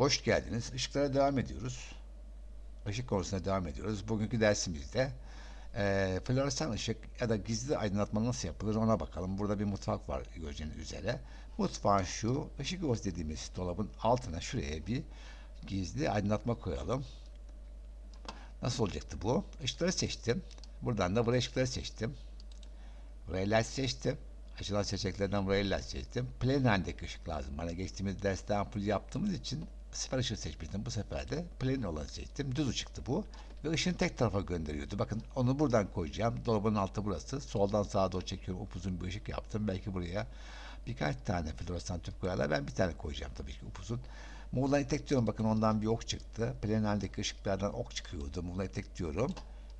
Hoş geldiniz. Işıklara devam ediyoruz. Işık konusuna devam ediyoruz. Bugünkü dersimizde e, floresan ışık ya da gizli aydınlatma nasıl yapılır ona bakalım. Burada bir mutfak var göreceğiniz üzere. Mutfağın şu ışık yuvası dediğimiz dolabın altına şuraya bir gizli aydınlatma koyalım. Nasıl olacaktı bu? Işıkları seçtim. Buradan da buraya ışıkları seçtim. Buraya led seçtim. Açılan seçeneklerden buraya led seçtim. Plain halindeki ışık lazım. Bana geçtiğimiz derste ampul yaptığımız için ışık seçmiştim. Bu sefer de plain olanı seçtim. Düz ışıktı bu. Ve ışığını tek tarafa gönderiyordu. Bakın onu buradan koyacağım. Dolabın altı burası. Soldan sağa doğru çekiyorum. Upuzun bir ışık yaptım. Belki buraya birkaç tane floresan tüp koyarlar. Ben bir tane koyacağım tabii ki upuzun. Muğla'yı tek diyorum. Bakın ondan bir ok çıktı. Plain halindeki ışıklardan ok çıkıyordu. Muğla'yı tek diyorum.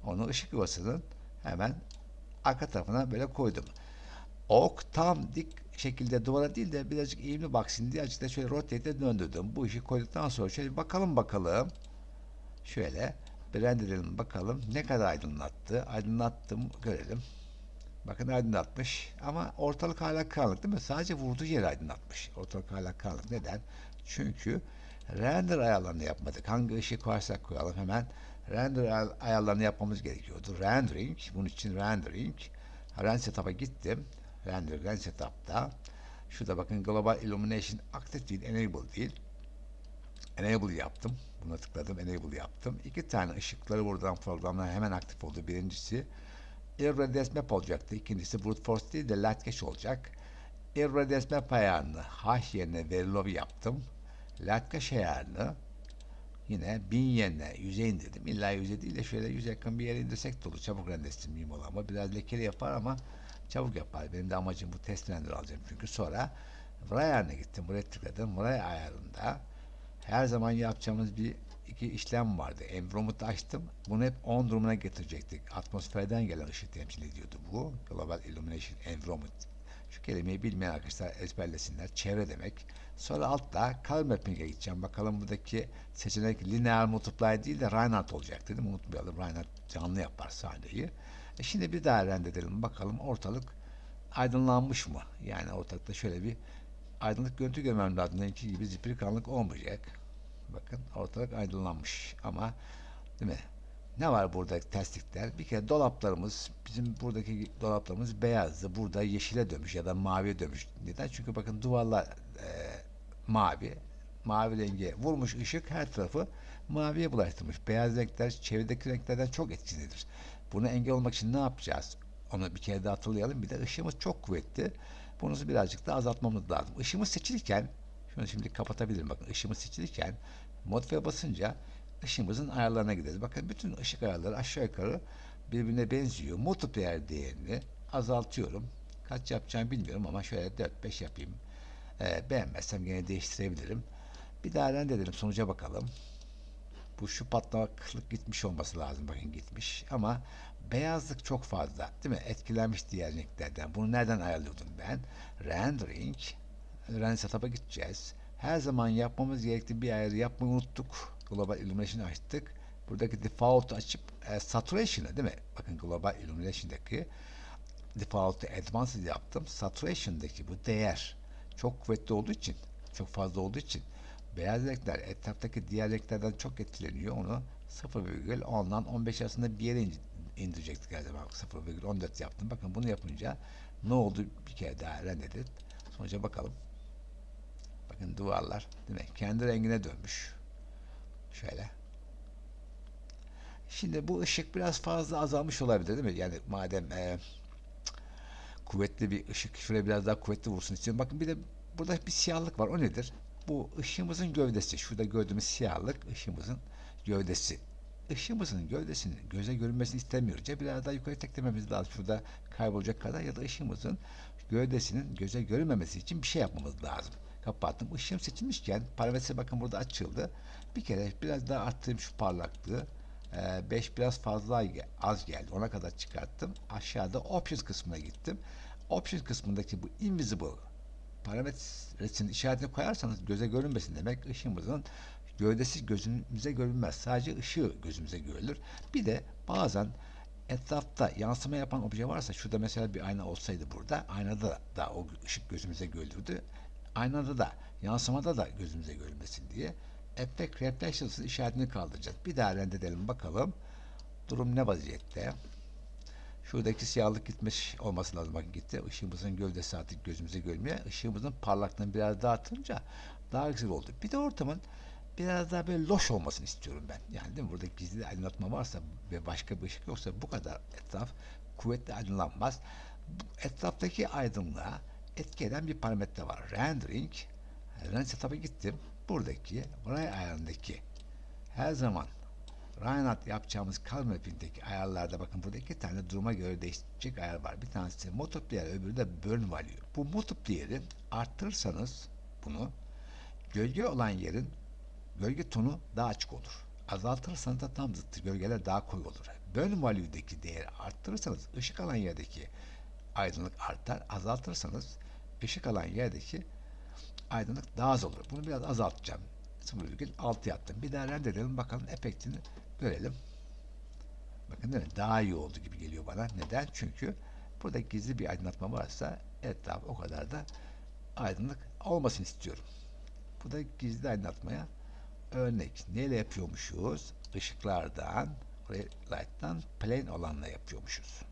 Onu ışık yuvasının hemen arka tarafına böyle koydum. Ok tam dik şekilde duvara değil de birazcık eğimli baksın diye açıkta şöyle rotate'e döndürdüm. Bu işi koyduktan sonra şöyle bakalım bakalım. Şöyle bir renderelim bakalım ne kadar aydınlattı. Aydınlattım görelim. Bakın aydınlatmış ama ortalık hala karanlık değil mi? Sadece vurduğu yer aydınlatmış. Ortalık hala karanlık. Neden? Çünkü render ayarlarını yapmadık. Hangi ışığı koyarsak koyalım hemen render ay- ayarlarını yapmamız gerekiyordu. Rendering, bunun için rendering. Render setup'a gittim. Render, render setup'ta. Şurada bakın Global Illumination aktif değil, enable değil. Enable yaptım. Buna tıkladım, enable yaptım. İki tane ışıkları buradan programlar hemen aktif oldu. Birincisi Irradiance Map olacaktı. İkincisi Brute Force değil de Light Cache olacak. Irradiance Map ayarını H yerine Verilov yaptım. Light Cache ayarını yine 1000 yerine 100'e indirdim. İlla 100'e değil de şöyle 100 yakın bir yere indirsek de. Çabuk renderlesin mühim olan ama biraz lekeli yapar ama çabuk yapar. Benim de amacım bu test render alacağım çünkü sonra Vray ayarına gittim. Buraya tıkladım. Vray ayarında her zaman yapacağımız bir iki işlem vardı. Environment'ı açtım. Bunu hep on durumuna getirecektik. Atmosferden gelen ışığı temsil ediyordu bu. Global Illumination Environment. Şu kelimeyi bilmeyen arkadaşlar ezberlesinler. Çevre demek. Sonra altta Color Mapping'e gideceğim. Bakalım buradaki seçenek linear multiply değil de Reinhardt olacak dedim. Unutmayalım. Reinhardt canlı yapar sahneyi. E şimdi bir daha render edelim. Bakalım ortalık aydınlanmış mı? Yani ortalıkta şöyle bir aydınlık görüntü görmem lazım. Deminki gibi zifiri karanlık olmayacak. Bakın ortalık aydınlanmış ama değil mi? Ne var burada terslikler? Bir kere dolaplarımız, bizim buradaki dolaplarımız beyazdı. Burada yeşile dönmüş ya da maviye dönmüş. Neden? Çünkü bakın duvarlar e, mavi. Mavi renge vurmuş ışık her tarafı maviye bulaştırmış. Beyaz renkler çevredeki renklerden çok etkilidir. Bunu engel olmak için ne yapacağız? Onu bir kere daha hatırlayalım. Bir de ışığımız çok kuvvetli. Bunu birazcık da azaltmamız lazım. Işığımız seçilirken şunu şimdi kapatabilirim. Bakın ışığımız seçilirken modifiye basınca ışığımızın ayarlarına gideriz. Bakın bütün ışık ayarları aşağı yukarı birbirine benziyor. Multiplayer değerini azaltıyorum. Kaç yapacağımı bilmiyorum ama şöyle 4-5 yapayım. Ee, beğenmezsem gene değiştirebilirim. Bir daha renderelim sonuca bakalım. Bu şu patlaklık gitmiş olması lazım. Bakın gitmiş. Ama beyazlık çok fazla. Değil mi? Etkilenmiş diğer renklerden. Bunu nereden ayarlıyordum ben? Rendering. Render setup'a gideceğiz. Her zaman yapmamız gerektiği bir ayarı yapmayı unuttuk. Global Illumination'ı açtık. Buradaki default açıp e, saturation'ı değil mi? Bakın Global Illumination'daki default'ı advanced yaptım. Saturation'daki bu değer çok kuvvetli olduğu için, çok fazla olduğu için beyaz renkler etraftaki diğer renklerden çok etkileniyor. Onu 0,10'dan 15 arasında bir yere in- indirecektik her zaman. 0,14 yaptım. Bakın bunu yapınca ne oldu bir kere daha rendedet. Sonuca bakalım. Bakın duvarlar değil mi? Kendi rengine dönmüş. Şöyle. Şimdi bu ışık biraz fazla azalmış olabilir değil mi? Yani madem e, kuvvetli bir ışık şuraya biraz daha kuvvetli vursun istiyorum. Bakın bir de burada bir siyahlık var. O nedir? Bu ışığımızın gövdesi. Şurada gördüğümüz siyahlık ışığımızın gövdesi. Işığımızın gövdesinin göze görünmesini istemiyoruz. Biraz daha yukarı teklememiz lazım. Şurada kaybolacak kadar ya da ışığımızın gövdesinin göze görünmemesi için bir şey yapmamız lazım. Kapattım. Işığım seçilmişken parametre bakın burada açıldı. Bir kere biraz daha arttırayım şu parlaklığı. 5 biraz fazla az geldi. Ona kadar çıkarttım. Aşağıda options kısmına gittim. Options kısmındaki bu invisible parametresinin işaretini koyarsanız göze görünmesin demek ışığımızın gövdesi gözümüze görünmez. Sadece ışığı gözümüze görülür. Bir de bazen etrafta yansıma yapan obje varsa şurada mesela bir ayna olsaydı burada aynada da o ışık gözümüze görülürdü. Aynada da yansımada da gözümüze görünmesin diye Effect Reflections işaretini kaldıracağız. Bir daha rendedelim bakalım. Durum ne vaziyette? Şuradaki siyahlık gitmiş olması lazım. Bakın gitti. Işığımızın gövdesi artık gözümüze görmüyor. Işığımızın parlaklığını biraz daha daha güzel oldu. Bir de ortamın biraz daha böyle loş olmasını istiyorum ben. Yani değil mi? Burada gizli aydınlatma varsa ve başka bir ışık yoksa bu kadar etraf kuvvetli aydınlanmaz. Bu etraftaki aydınlığa etki eden bir parametre var. Rendering. Render setup'a gittim. Buradaki Ray ayarındaki her zaman Reinhardt yapacağımız color mapping'deki ayarlarda bakın burada iki tane duruma göre değişecek ayar var. Bir tanesi multiplier öbürü de burn value. Bu multiplier'i arttırırsanız bunu gölge olan yerin gölge tonu daha açık olur. Azaltırsanız da tam zıttı gölgeler daha koyu olur. Burn value'deki değeri arttırırsanız ışık alan yerdeki aydınlık artar. Azaltırsanız ışık alan yerdeki aydınlık daha az olur. Bunu biraz azaltacağım. 0,6 yaptım. Bir daha render edelim bakalım efektini görelim. Bakın değil mi? Daha iyi oldu gibi geliyor bana. Neden? Çünkü burada gizli bir aydınlatma varsa etraf o kadar da aydınlık olmasını istiyorum. Bu da gizli aydınlatmaya örnek. Neyle yapıyormuşuz? Işıklardan, light'tan plain olanla yapıyormuşuz.